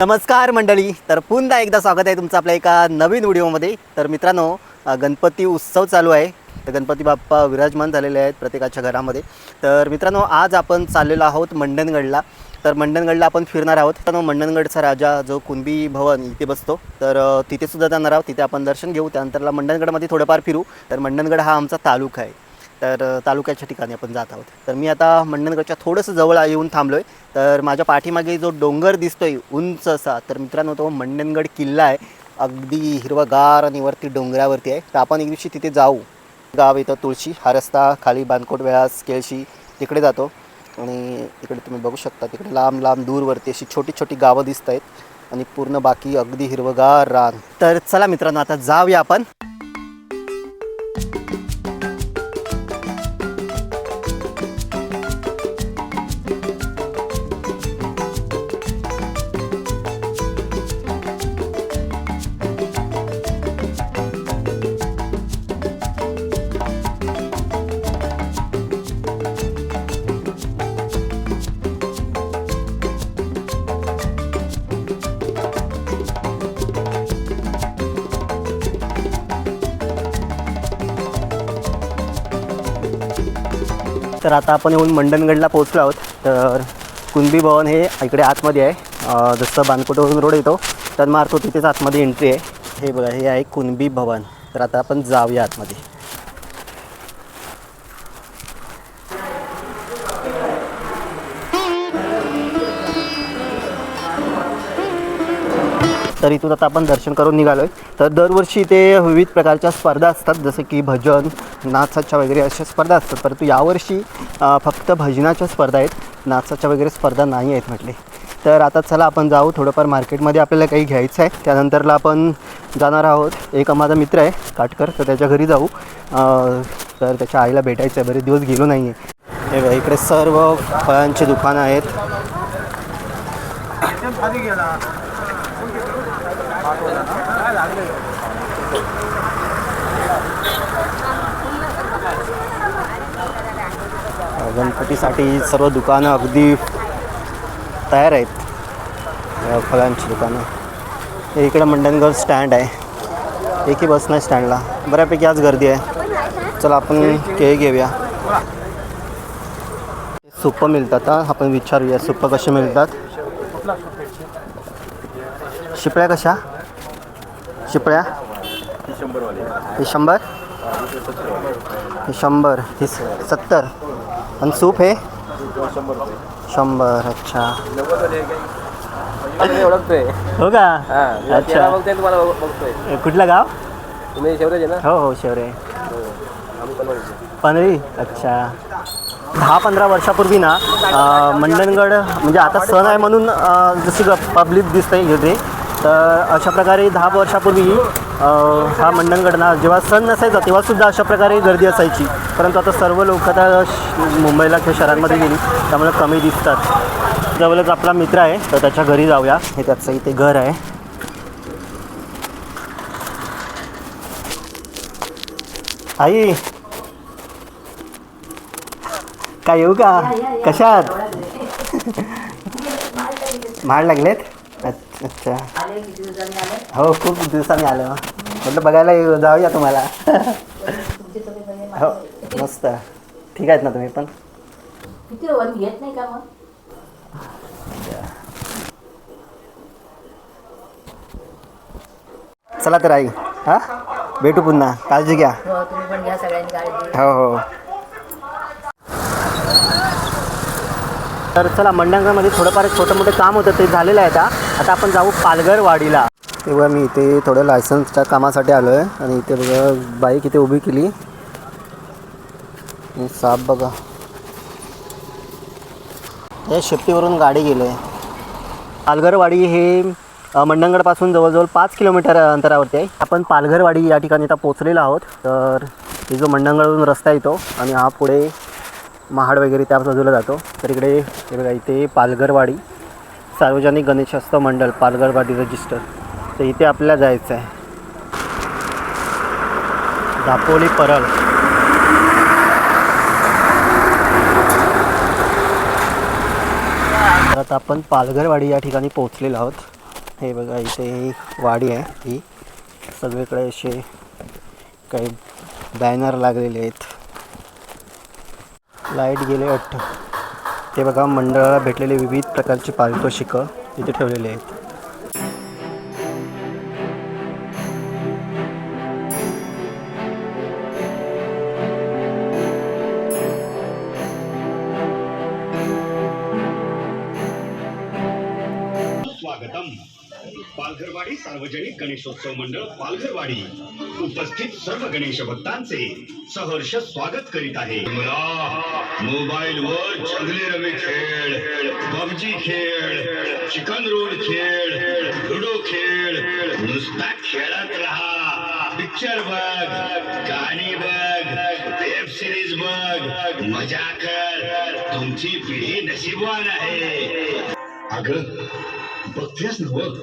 नमस्कार मंडळी तर पुन्हा एकदा स्वागत आहे तुमचं आपल्या एका नवीन व्हिडिओमध्ये. तर मित्रांनो गणपती उत्सव चालू आहे. तर गणपती बाप्पा विराजमान झालेले आहेत प्रत्येकाच्या घरामध्ये. तर मित्रांनो आज आपण चाललेलो आहोत मंडणगडला तर मंडणगडला आपण फिरणार आहोत. मित्रांनो मंडणगडचा राजा जो कुणबी भवन इथे बसतो तर तिथेसुद्धा जाणार आहोत. तिथे आपण दर्शन घेऊ. त्यानंतरला मंडणगडमध्ये थोडंफार फिरू. तर मंडणगड हा आमचा तालुका आहे. तर तालुक्याच्या ठिकाणी आपण जात आहोत. तर मी आता मंडणगडच्या थोडंसं जवळ येऊन थांबलो आहे तर माझ्या पाठीमागे जो डोंगर दिसतोय उंच असा तर मित्रांनो तो मंडणगड किल्ला आहे. अगदी हिरवागार आणि वरती डोंगरावरती आहे. तर आपण एक दिवशी तिथे जाऊ. गाव येतं तुळशी हा रस्ता खाली बानकोट वेळास केळशी तिकडे जातो. आणि इकडे तुम्ही बघू शकता तिकडे लांब लांब दूरवरती अशी छोटी छोटी गावं दिसत आहेत आणि पूर्ण बाकी अगदी हिरवगार रान. तर चला मित्रांनो आता जाऊया आपण. तर आता आपण येऊन मंडणगडला पोहोचलो आहोत. तर कुणबी भवन हे इकडे आतमध्ये आहे. जसं बानकोटवरून रोड येतो तर मारतो तिथेच आतमध्ये एंट्री आहे. हे बघा हे आहे कुणबी भवन. तर आता आपण जाऊया आतमध्ये. तर इथून आता आपण दर्शन करून निघालो आहे तर दरवर्षी इथे विविध प्रकारच्या स्पर्धा असतात जसे की भजन नाचाच्या वगैरे अशा स्पर्धा असतात. परंतु यावर्षी फक्त भजनाच्या स्पर्धा आहेत. नाचाच्या वगैरे स्पर्धा नाही आहेत म्हटले. तर आता चला आपण जाऊ. थोडंफार मार्केटमध्ये आपल्याला काही घ्यायचं आहे त्यानंतरला आपण जाणार आहोत. एक माझा मित्र आहे काटकर. तर त्याच्या घरी जाऊ. तर त्याच्या आईला भेटायचं आहे बरेच दिवस गेलो नाही आहे हे बघा, इकडे सर्व फळांची दुकानं आहेत. गणपतीसाठी सर्व दुकानं अगदी तयार आहेत. फळांची दुकानं. इकडं मंडणगड स्टँड आहे. एकही बस नाही स्टँडला बऱ्यापैकी आज गर्दी आहे. चला आपण केळी घेऊया. सुप्पं मिळतात हा. आपण विचारूया सुप्पं कसे मिळतात. शिपळ्या कशा? शिपळ्या? हे शंभर? हे शंभर. हे सत्तर. आणि सूप हे? शंभर अच्छा. ओळखतोय हो का? अच्छा. बघतोय तुम्हाला बघ- बघतोय. कुठलं गाव? तुम्ही ना? हो हो शेवरे. हो. पनरी अच्छा. दहा पंधरा वर्षापूर्वी ना मंडणगड म्हणजे आता सण आहे म्हणून जशी पब्लिक दिसते इथे. तर अशा प्रकारे दहा वर्षापूर्वी हा मंडणगडना जेव्हा सण नसायचा तेव्हासुद्धा अशा प्रकारे गर्दी असायची. परंतु आता सर्व लोक आता श- मुंबईला किंवा शहरांमध्ये गेली त्यामुळे कमी दिसतात. जवळच आपला मित्र आहे तर त्याच्या घरी जाऊया. हे त्याचं इथे घर आहे. आई! काय येऊ का? कशात? माड लागलेत? अच्छ- हो खूप दिवसांनी आलो म्हटलं बघायला येऊ जाऊया तुम्हाला. हो मस्त. ठीक आहेत ना तुम्ही पण? किती वन घेत नाही का मग? चला तर आई हां? भेटू पुन्हा. काळजी घ्या. हो तुम्ही पण घ्या सगळ्यांनी काळजी. हो हो. तर चला मंडणगडमध्ये थोडंफार छोटं मोठं काम होतं ते झालेलं आहे आता. आता आपण जाऊ पालघर वाडीला तेव्हा मी इथे थोडं लायसन्सच्या कामासाठी आलो आहे आणि इथे बघा बाईक इथे उभी केली. साप बघा. हे शिफ्टीवरून गाडी गेले पालघरवाडी हे अ, मंडणगडपासून जवळजवळ पाच किलोमीटर अंतरावरती आहे. आपण पालघरवाडी या ठिकाणी आता पोचलेलो आहोत. तर हे जो मंडणगडवरून रस्ता येतो आणि हा पुढे महाड वगैरे त्या बाजूला जातो. तर इकडे हे बघा इथे पालघरवाडी सार्वजनिक गणेशोत्सव मंडळ पालघरवाडी रजिस्टर तर इथे आपल्याला जायचं आहे. दापोली परळ. आता आपण पालघरवाडी या ठिकाणी पोहोचलेलो आहोत. हे बघा इथे ही वाडी आहे. ही सगळीकडे असे काही बॅनर लागलेले आहेत. लाइट गेले वाटतं ते बघा मंडळाला भेटलेले विविध प्रकारची पारितोषिकं इथे ठेवलेली आहेत. स्वागतम. पालघरवाडी सार्वजनिक गणेशोत्सव मंडळ पालघरवाडी. उपस्थित सर्व गणेश भक्तांचे सहर्ष स्वागत करीत आहे. मोबाईल वर जंगली रवी खेळ पबजी खेळ चिकन रोड खेळ लुडो खेळ नुसता खेळत राहा. पिक्चर बघ गाणी बघ वेब सिरीज बघ मजा कर. तुमची पिढी नशीबवान आहे. अगं बघतेस ना बघ.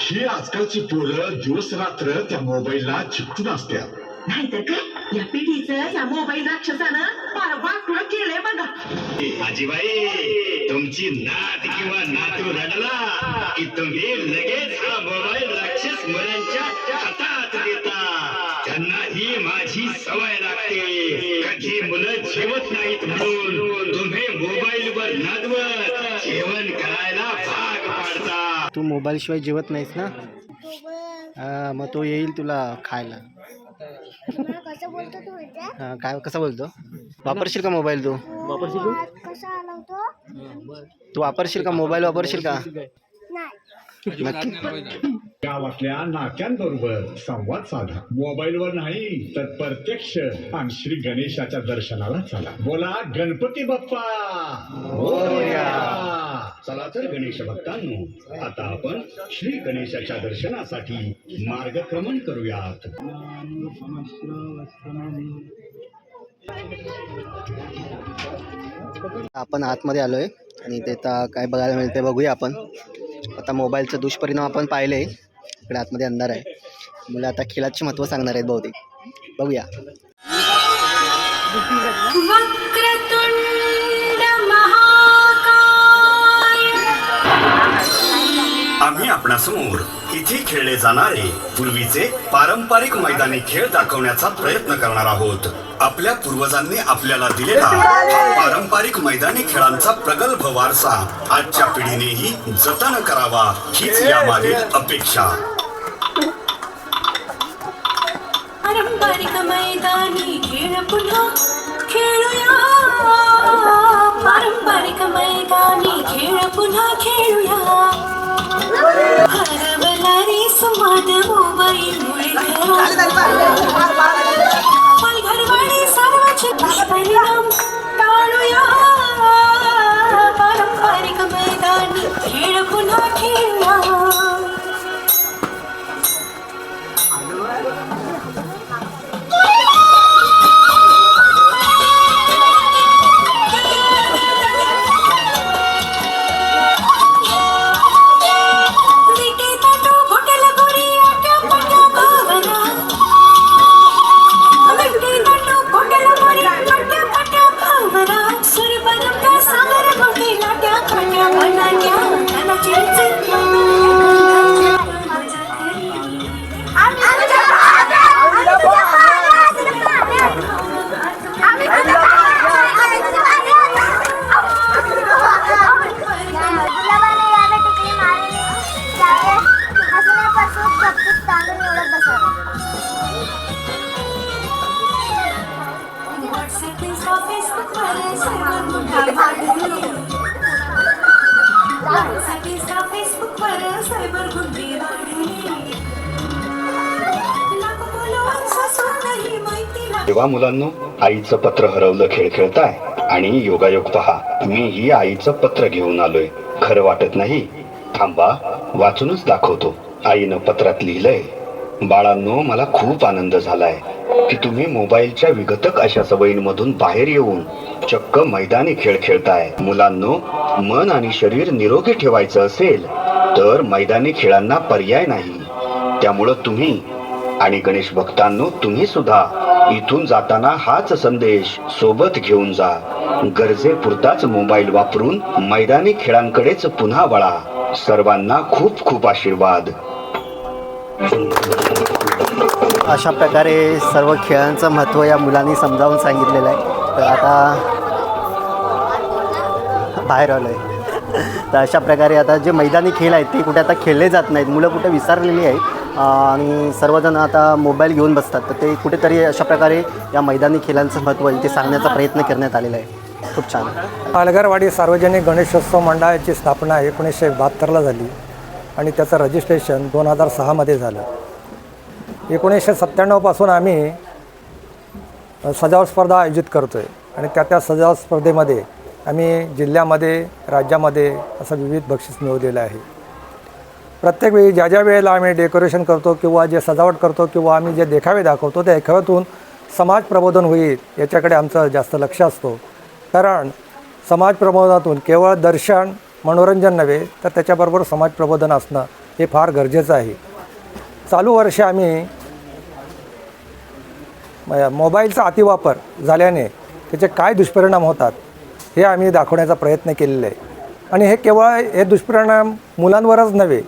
ही आजकालची पोरं दिवस रात्र त्या मोबाईलला चिकटून असतात नाहीतर काय? या पिढीचं या मोबाईल राक्षसानं फार वाटलं केलंय बघा. आजीबाई तुमची नात किंवा नातू रडला की तुम्ही लगेच हा मोबाईल राक्षस मुलांच्या हातात देता. त्यांना ही माझी सवय लागते. कधी मुलं जेवत नाहीत म्हणून तुम्ही मोबाईल वर नादवत जेवण पाडता तू मोबाईलशिवाय जेवत नाहीस ना? हा मग तो येईल तुला खायला. कसं बोलतो तू माहिती आहे? हा, काय कसं बोलतो? वापरशील का मोबाईल तू? वापरशील तू? कसा आला होतो? तू वापरशील का मोबाईल वापरशील का? नाही. नक्की गावातल्या नात्यांबरोबर संवाद साधा. मोबाईलवर नाही तर प्रत्यक्ष आणि श्री गणेशाच्या दर्शनाला चला. बोला गणपती बाप्पा! मोरया. चला तर गणेश भक्तांनो आता आपण श्री गणेशाच्या दर्शनासाठी मार्गक्रमण करूयात. आपण आतमध्ये आलोय आणि ते आता काय बघायला मिळते बघूया आपण. आता मोबाईलचं दुष्परिणाम आपण पाहिले इकडे आतमध्ये अंधार आहे. मुलं आता खेळाचे महत्त्व सांगणार आहेत बहुतेक. बघूया. आम्ही आपणासमोर इथे खेळले जाणारे पूर्वीचे पारंपरिक मैदानी खेळ दाखवण्याचा प्रयत्न करणार आहोत. आपल्या पूर्वजांनी आपल्याला दिलेला हा पारंपरिक मैदानी खेळांचा प्रगल्भ वारसा आजच्या पिढीनेही जतन करावा हीच यामागील अपेक्षा. पारंपरिक मैदानी खेळ पुन्हा खेळूया. पारंपरिक मैदानी खेळ पुन्हा खेळूया. हरवला रे समाज तेव्हा मुलांनो आईचं पत्र हरवलं खेळ खेळताय. आणि योगायोग पहा. मी ही आईचं पत्र घेऊन आलोय. खरं वाटत नाही? थांबा वाचूनच दाखवतो. आईनं पत्रात लिहिलंय. बाळांनो मला खूप आनंद झालाय की तुम्ही मोबाईलच्या विघतक अशा सवयींमधून बाहेर येऊन चक्क मैदानी खेळ खेळताय. मुलांनो मन आणि शरीर निरोगी ठेवायचं असेल तर मैदानी खेळांना पर्याय नाही. त्यामुळं तुम्ही आणि गणेश भक्तांनो तुम्ही सुद्धा इथून जाताना हाच संदेश सोबत घेऊन जा. गरजेपुरताच मोबाईल वापरून मैदानी खेळांकडेच पुन्हा वळा. सर्वांना खूप खूप आशीर्वाद. अशा प्रकारे सर्व खेळांचं महत्त्व या मुलांनी समजावून सांगितलेलं आहे. तर आता बाहेर आलो आहे तर अशा प्रकारे आता जे मैदानी खेळ आहेत ते कुठे आता खेळले जात नाहीत. मुलं कुठे विसरलेली आहेत. आणि सर्वजण आता मोबाईल घेऊन बसतात. तर ते कुठेतरी अशा प्रकारे या मैदानी खेळांचं महत्त्व आहे. ते सांगण्याचा प्रयत्न करण्यात आलेला आहे. खूप छान. पालघरवाडी सार्वजनिक गणेशोत्सव मंडळाची स्थापना एकोणीसशे बहात्तरला झाली आणि त्याचं रजिस्ट्रेशन दोन हजार सहामध्ये झालं. एकोणीसशे सत्त्याण्णवपासून आम्ही सजावट स्पर्धा आयोजित करतो आहे आणि त्या त्या सजावट स्पर्धेमध्ये आम्ही जिल्ह्यामध्ये राज्यामध्ये असं विविध बक्षीस मिळवलेलं आहे. प्रत्येक वेळी ज्या ज्या वेळेला आम्ही डेकोरेशन करतो किंवा जे सजावट करतो किंवा आम्ही जे देखावे दाखवतो त्या देखाव्यातून समाज प्रबोधन होईल याच्याकडे आमचं जास्त लक्ष असतो. कारण समाज प्रबोधनातून केवळ दर्शन मनोरंजन नव्हे तर त्याच्याबरोबर समाज प्रबोधन असणं हे फार गरजेचं आहे. चालू वर्ष आम्ही म- मोबाईलचा अतिवापर झाल्याने त्याचे काय दुष्परिणाम होतात हे आम्ही दाखवण्याचा प्रयत्न केलेला आहे. आणि हे केवळ हे दुष्परिणाम मुलांवरच नव्हे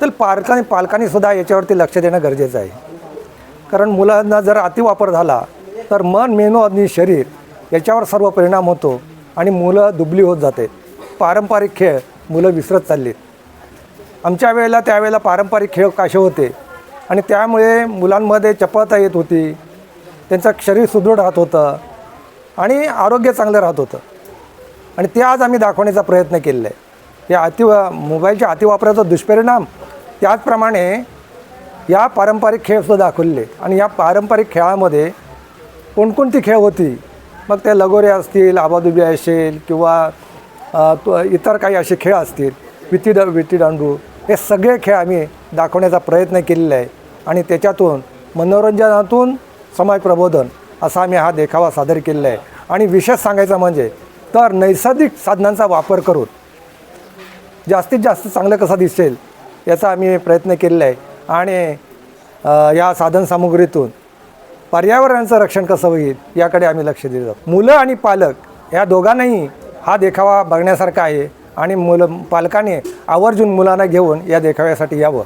तर पालकांनी पालकांनी सुद्धा याच्यावरती लक्ष देणं गरजेचं आहे. कारण मुलांना जर अतिवापर झाला तर मन मेंदू आणि शरीर याच्यावर सर्व परिणाम होतो आणि मुलं दुबली होत जाते. पारंपरिक खेळ मुलं विसरत चालली. आमच्या वेळेला त्यावेळेला पारंपरिक खेळ काशे होते आणि त्यामुळे मुलांमध्ये चपळता येत होती त्यांचं शरीर सुदृढ राहत होतं आणि आरोग्य चांगलं राहत होतं. आणि ते आज आम्ही दाखवण्याचा प्रयत्न केलेला आहे. या अति मोबाईलच्या अतिवापराचा दुष्परिणाम त्याचप्रमाणे या पारंपरिक खेळसुद्धा दाखवले. आणि या पारंपरिक खेळामध्ये कोणकोणती खेळ होती? मग ते लगोरे असतील आबादुबी असेल किंवा तो इतर काही असे खेळ असतील विटी ड हे सगळे खेळ आम्ही दाखवण्याचा प्रयत्न केलेला आहे. आणि त्याच्यातून मनोरंजनातून समाज प्रबोधन असा आम्ही हा देखावा सादर केलेला आहे. आणि विशेष सांगायचं म्हणजे तर नैसर्गिक साधनांचा वापर करून जास्तीत जास्त चांगलं कसं दिसेल याचा आम्ही प्रयत्न केलेला आहे. आणि या साधनसामुग्रीतून पर्यावरणाचं रक्षण कसं होईल याकडे आम्ही लक्ष दिलं जातो. मुलं आणि पालक या दोघांनाही हा देखावा बघण्यासारखा आहे आणि मुलं पालकाने आवर्जून मुलांना घेऊन या देखाव्यासाठी यावं.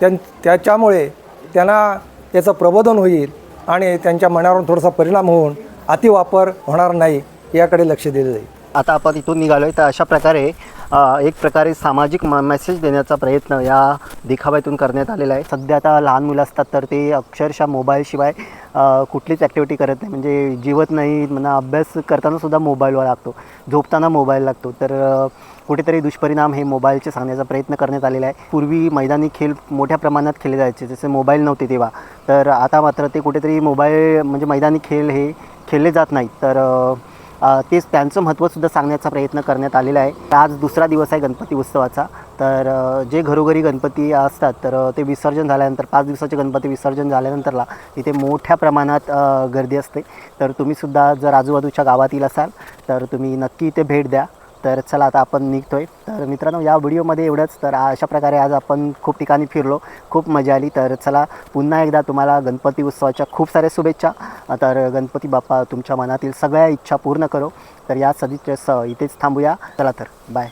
त्यां त्याच्यामुळे त्यांना त्याचं प्रबोधन होईल आणि त्यांच्या मनावर थोडासा परिणाम होऊन अतिवापर होणार नाही याकडे लक्ष दिलं जाईल. आता आपण इथून निघालो आहे तर अशा प्रकारे एक प्रकारे सामाजिक म मेसेज देण्याचा प्रयत्न या देखाव्यातून करण्यात आलेला आहे. सध्या आता लहान मुलं असतात तर ते अक्षरशः मोबाईलशिवाय कुठलीच ॲक्टिव्हिटी करत नाही. म्हणजे जीवत नाही म्हणा अभ्यास करतानासुद्धा मोबाईलवर लागतो. झोपताना मोबाईल लागतो. तर कुठेतरी दुष्परिणाम हे मोबाईलचे सांगण्याचा प्रयत्न करण्यात आलेला आहे. पूर्वी मैदानी खेळ मोठ्या प्रमाणात खेळले जायचे. जसे मोबाईल नव्हते तेव्हा. तर आता मात्र ते कुठेतरी मोबाईल म्हणजे मैदानी खेळ हे खेळले जात नाहीत. तर तेच त्यांचं महत्त्वसुद्धा सांगण्याचा प्रयत्न करण्यात आलेला आहे. आज दुसरा दिवस आहे गणपती उत्सवाचा. तर जे घरोघरी गणपती असतात तर ते विसर्जन झाल्यानंतर पाच दिवसाचे गणपती विसर्जन झाल्यानंतरला इथे मोठ्या प्रमाणात गर्दी असते. तर तुम्हीसुद्धा जर आजूबाजूच्या गावातील असाल तर तुम्ही नक्की इथे भेट द्या. तर चला आता आपण निघतोय. तर मित्रांनो या व्हिडिओमध्ये एवढंच. तर अशा प्रकारे आज आपण खूप ठिकाणी फिरलो. खूप मजा आली. तर चला पुन्हा एकदा तुम्हाला गणपती उत्सवाच्या खूप साऱ्या शुभेच्छा. तर गणपती बाप्पा तुमच्या मनातील सगळ्या इच्छा पूर्ण करो. तर या सदिच्छेसह इथेच थांबूया. चला तर बाय